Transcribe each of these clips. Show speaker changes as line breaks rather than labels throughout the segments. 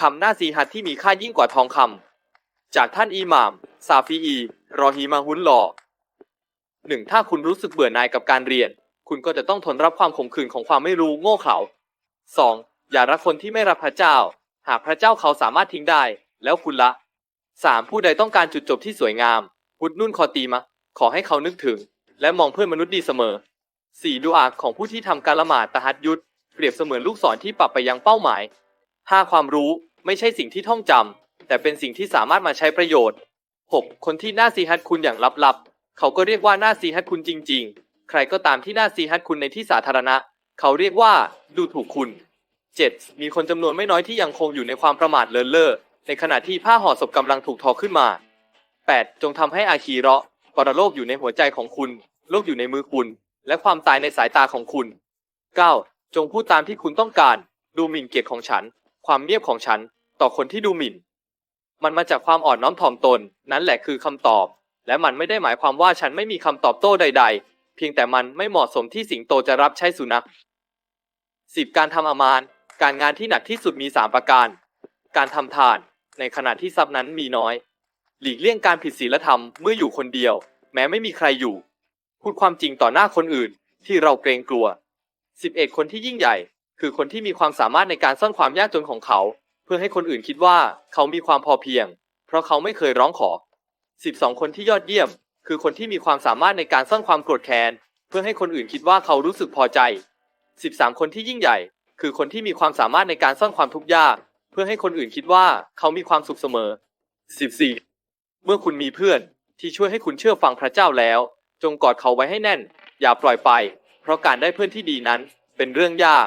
คำหน่าสีหัดที่มีค่ายิ่งกว่าทองคำจากท่านอิหม่าม ซาฟีอี รอฮีมาฮุนลอหนึ่งถ้าคุณรู้สึกเบื่อนายกับการเรียน คุณก็จะต้องทนรับความขมขื่นของความไม่รู้โง่เขลาสองอย่ารักคนที่ไม่รักพระเจ้า หากพระเจ้าเขาสามารถทิ้งได้ แล้วคุณละสามผู้ใดต้องการจุดจบที่สวยงามพุดนุ่นคอตีมะ ขอให้เขานึกถึง และมองเพื่อนมนุษย์ดีเสมอสี่ดูอาของผู้ที่ทำการละหมาดตะฮัดยุดเปรียบเสมือนลูกศรที่ปรับไปยังเป้าหมาย ห้าความรู้ไม่ใช่สิ่งที่ท่องจำแต่เป็นสิ่งที่สามารถมาใช้ประโยชน์ 6. คนที่น่าซีฮัดคุณอย่างลับๆ เขาก็เรียกว่าน่าซีฮัดคุณจริง ๆ ใครก็ตามที่น่าซีฮัดคุณในที่สาธารณะ เขาเรียกว่า ดูถูกคุณ 7. มีคนจำนวนไม่น้อยที่ยังคงอยู่ในความประมาทเลินเล่อในขณะที่ผ้าห่อศพกำลังถูกทอขึ้นมา 8. จงทำให้อาคีเราะปรโลกอยู่ในหัวใจของคุณ โลกอยู่ในมือคุณ และความตายในสายตาของคุณ 9. จงพูดตามที่คุณต้องการ ดูหมิ่นเกียรติของฉัน ความเงียบของฉันต่อคนที่ดูหมิ่น มันมาจากความอ่อนน้อมถ่อมตน นั่นแหละคือคำตอบ และมันไม่ได้หมายความว่าฉันไม่มีคำตอบโต้ใด ๆ เพียงแต่มันไม่เหมาะสมที่สิงโตจะรับใช้สุนัข 10. การทำอามาน การงานที่หนักที่สุดมี 3 ประการ การทำทาน ในขณะที่ทรัพย์นั้นมีน้อย หลีกเลี่ยงการผิดศีลธรรมเมื่ออยู่คนเดียว แม้ไม่มีใครอยู่ พูดความจริงต่อหน้าคนอื่นที่เราเกรงกลัว 11 คนที่ยิ่งใหญ่ คือคนที่มีความสามารถในการซ่อนความยากจนของเขา เพื่อให้คนอื่นคิดว่าเขามีความพอเพียง เพราะเขาไม่เคยร้องขอ 12 คนที่ยอดเยี่ยม คือคนที่มีความสามารถในการซ่อนความโกรธแค้น เพื่อให้คนอื่นคิดว่าเขารู้สึกพอใจ 13 คนที่ยิ่งใหญ่ คือคนที่มีความสามารถในการซ่อนความทุกข์ยาก เพื่อให้คนอื่นคิดว่าเขามีความสุขเสมอ 14 เมื่อคุณมีเพื่อนที่ช่วยให้คุณเชื่อฟังพระเจ้าแล้ว จงกอดเขาไว้ให้แน่น อย่าปล่อยไป เพราะการได้เพื่อนที่ดีนั้นเป็นเรื่องยาก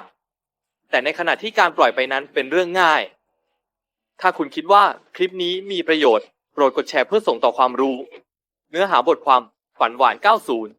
แต่ในขณะที่การปล่อยไปนั้นเป็นเรื่องง่าย ถ้าคุณคิดว่าคลิปนี้มีประโยชน์ โปรดกดแชร์เพื่อส่งต่อความรู้ เนื้อหาบทความฝันหวาน 90